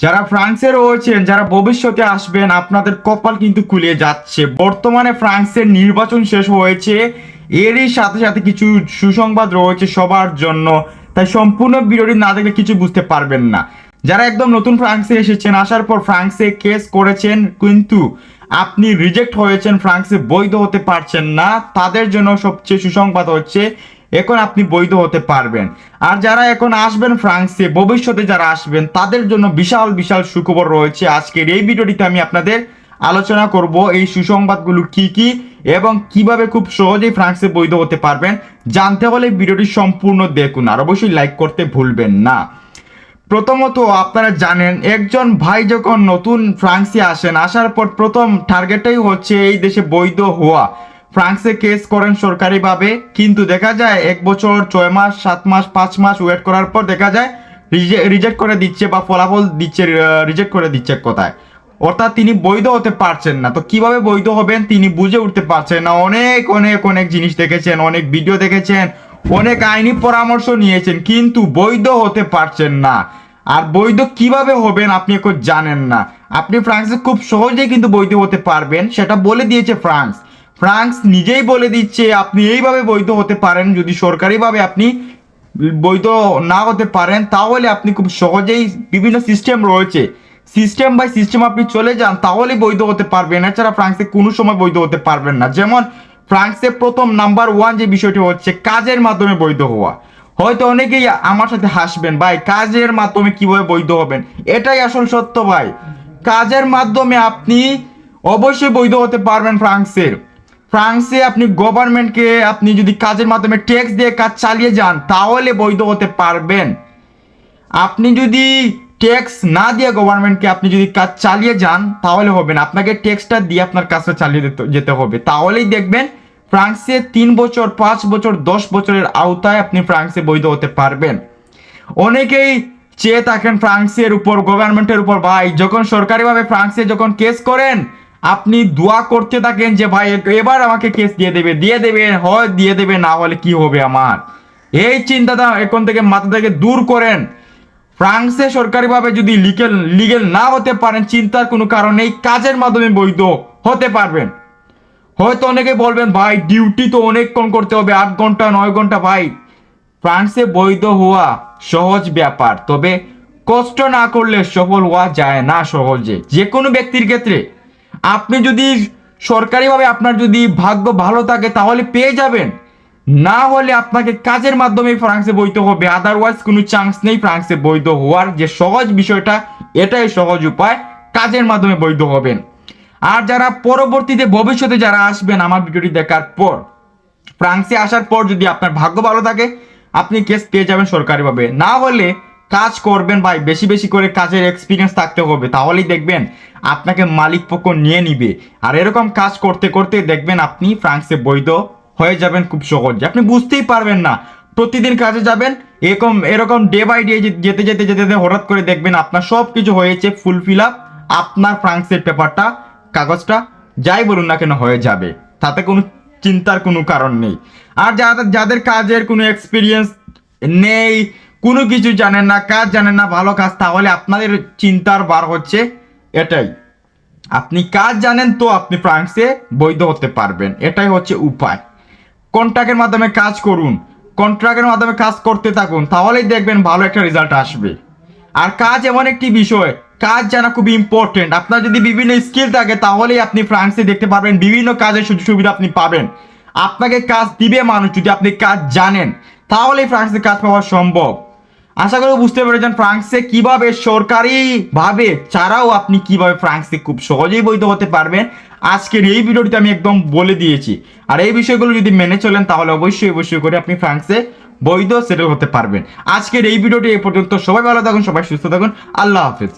যারা ফ্রান্সে রয়েছেন, যারা ভবিষ্যতে আসবেন, আপনাদের কপাল কিন্তু খুলে যাচ্ছে। বর্তমানে ফ্রান্সের নির্বাচন শেষ হয়েছে। এরই সাথে সাথে কিছু সুসংবাদ রয়েছে সবার জন্য। তাই সম্পূর্ণ ভিডিওটি না দেখলে কিছু বুঝতে পারবেন না। যারা একদম নতুন ফ্রান্সে এসেছেন, আসার পর ফ্রান্সে কেস করেছেন, কিন্তু আপনি রিজেক্ট হয়েছেন, ফ্রান্সে বৈধ হতে পারছেন না, তাদের জন্য সবচেয়ে সুসংবাদ হচ্ছে, এখন আপনি বৈধ হতে পারবেন। আর যারা এখন আসবেন ফ্রান্সে, ভবিষ্যতে যারা আসবেন, তাদের জন্য বিশাল বিশাল সুখবর রয়েছে আজকের এই ভিডিওটিতে আমি আপনাদের আলোচনা করব এই সুসংবাদগুলো কি কি এবং কীভাবে খুব সহজেই ফ্রান্সে বৈধ হতে পারবেন। জানতে হলে ভিডিওটি সম্পূর্ণ দেখুন আর অবশ্যই লাইক করতে ভুলবেন না। প্রথমত আপনারা জানেন, একজন ভাই যখন নতুন ফ্রান্সে আসেন, আসার পর প্রথম টার্গেটটাই হচ্ছে এই দেশে বৈধ হওয়া। ফ্রান্সে কেস করেন সরকারিভাবে, কিন্তু দেখা যায় এক বছর, ছয় মাস, সাত মাস, পাঁচ মাস ওয়েট করার পর দেখা যায় রিজেক্ট করে দিচ্ছে বা ফলাফল দিচ্ছে রিজেক্ট করে দিচ্ছে কথায়। অর্থাৎ তিনি বৈধ হতে পারছেন না। তো কীভাবে বৈধ হবেন তিনি বুঝে উঠতে পারছেন না। অনেক অনেক অনেক জিনিস দেখেছেন, অনেক ভিডিও দেখেছেন, অনেক আইনি পরামর্শ নিয়েছেন, কিন্তু বৈধ হতে পারছেন না। আর বৈধ কীভাবে হবেন আপনি এখন জানেন না। আপনি ফ্রান্সে খুব সহজেই কিন্তু বৈধ হতে পারবেন, সেটা বলে দিয়েছে ফ্রান্স। ফ্রান্স নিজেই বলে দিচ্ছে, আপনি এইভাবে বৈধ হতে পারেন, যদি সরকারিভাবে আপনি বৈধ না হতে পারেন, তাহলে আপনি খুব সহজেই বিভিন্ন সিস্টেম রয়েছে। সিস্টেম বাই সিস্টেম আপনি চলে যান তাহলে বৈধ হতে পারবেন। এছাড়া ফ্রান্সে কোনো সময় বৈধ হতে পারবেন না। যেমন ফ্রান্সে প্রথম নাম্বার ওয়ান যে বিষয়টি হচ্ছে, কাজের মাধ্যমে বৈধ হওয়া। হয়তো অনেকেই আমার সাথে হাসবেন, ভাই, কাজের মাধ্যমে কীভাবে বৈধ হবেন? এটাই আসল সত্য, ভাই। কাজের মাধ্যমে আপনি অবশ্যই বৈধ হতে পারবেন ফ্রান্সের। ফ্রান্সে আপনি গভর্নমেন্টকে আপনি যদি কাজের মাধ্যমে ট্যাক্স দিয়ে কাজ চালিয়ে যান, তাহলে বৈধ হতে পারবেন। আপনি যদি ট্যাক্স না দিয়ে গভর্নমেন্টকে আপনি যদি কাজ চালিয়ে যান, তাহলে হবে না। আপনাকে ট্যাক্সটা দিয়ে আপনার কাজটা চালিয়ে যেতে- হবে। তাহলেই দেখবেন, ফ্রান্সে তিন বছর, পাঁচ বছর, দশ বছরের আওতায় আপনি ফ্রান্সে বৈধ হতে পারবেন। অনেকেই চেয়ে থাকেন ফ্রান্সের উপর, গভর্নমেন্টের উপর, ভাই, যখন সরকারিভাবে ফ্রান্সে যখন কেস করেন আপনি দোয়া করতে থাকেন যে, ভাই, এবার আমাকে কেস দিয়ে দেবে দিয়ে দেবে, হয় দিয়ে দেবে, না হলে কি হবে আমার? এই চিন্তাটা এখন থেকে মাথা থেকে দূর করেন। ফ্রান্সে সরকারিভাবে যদি লিগেল লিগেল না হতে পারেন, চিন্তার কোনো কারণ নেই, কাজের মাধ্যমে বৈধ হতে পারবেন। হয়তো অনেকে বলবেন, ভাই ডিউটি তো অনেকক্ষণ করতে হবে, আট ঘণ্টা, নয় ঘণ্টা, ভাই। ফ্রান্সে বৈধ হওয়া সহজ ব্যাপার, তবে কষ্ট না করলে সফল হওয়া যায় না সহজে। যে কোনো ব্যক্তির ক্ষেত্রে আপনি যদি সরকারিভাবে আপনার যদি ভাগ্য ভালো থাকে, তাহলে পেয়ে যাবেন। না হলে আপনাকে কাজের মাধ্যমে ফ্রান্সে বৈধ হবে। আদারওয়াইজ কোনো চান্স নেই ফ্রান্সে বৈধ হওয়ার। যে সহজ বিষয়টা, এটাই সহজ উপায়। কাজের মাধ্যমে বৈধ হবেন। আর যারা পরবর্তীতে ভবিষ্যতে যারা আসবেন আমার ভিডিওটি দেখার পর, ফ্রান্সে আসার পর যদি আপনার ভাগ্য ভালো থাকে, আপনি কেস পেয়ে যাবেন সরকারিভাবে। না হলে কাজ করবেন ভাই, বেশি বেশি করে কাজের এক্সপিরিয়েন্স থাকতে হবে। তাহলেই দেখবেন আপনাকে মালিক পক্ষ নিয়ে নিবে। আর এরকম কাজ করতে করতে দেখবেন আপনি ফ্রান্সে বৈধ হয়ে যাবেন খুব সহজে। আপনি বুঝতেই পারবেন না, প্রতিদিন কাজে যাবেন, এরকম এরকম ডে বাই ডে যেতে যেতে যেতে যেতে হঠাৎ করে দেখবেন আপনার সব কিছু হয়েছে ফুল ফিল আপ আপনার ফ্রান্সের পেপারটা, কাগজটা, যাই বলুন না কেন হয়ে যাবে। তাতে কোনো চিন্তার কোনো কারণ নেই। আর যাদের যাদের কাজের কোনো এক্সপিরিয়েন্স নেই কোনো কিছু জানেন না, কাজ জানেন না, ভালো কাজ, তাহলে আপনাদের চিন্তার বার হচ্ছে এটাই। আপনি কাজ জানেন তো আপনি ফ্রান্সে বৈধ হতে পারবেন, এটাই হচ্ছে উপায়। কন্ট্রাক্টের মাধ্যমে কাজ করুন কন্ট্রাক্টের মাধ্যমে কাজ করতে থাকুন, তাহলেই দেখবেন ভালো একটা রেজাল্ট আসবে। আর কাজ এমন একটি বিষয়, কাজ জানা খুবই ইম্পর্টেন্ট আপনার যদি বিভিন্ন স্কিল থাকে, তাহলেই আপনি ফ্রান্সে দেখতে পারবেন, বিভিন্ন কাজের সুযোগ সুবিধা আপনি পাবেন। আপনাকে কাজ দিবে মানুষ যদি আপনি কাজ জানেন, তাহলেই ফ্রান্সে কাজ পাওয়া সম্ভব। আশা করি বুঝতে পেরেছেন ফ্রান্সে কীভাবে সরকারিভাবে ছাড়াও আপনি কীভাবে ফ্রান্সে খুব সহজেই বৈধ হতে পারবেন। আজকের এই ভিডিওটিতে আমি একদম বলে দিয়েছি। আর এই বিষয়গুলো যদি মেনে চলেন, তাহলে অবশ্যই অবশ্যই করে আপনি ফ্রান্সে বৈধ সেটেল হতে পারবেন। আজকের এই ভিডিওটি এই পর্যন্ত। সবাই ভালো থাকুন, সবাই সুস্থ থাকুন। আল্লাহ হাফেজ।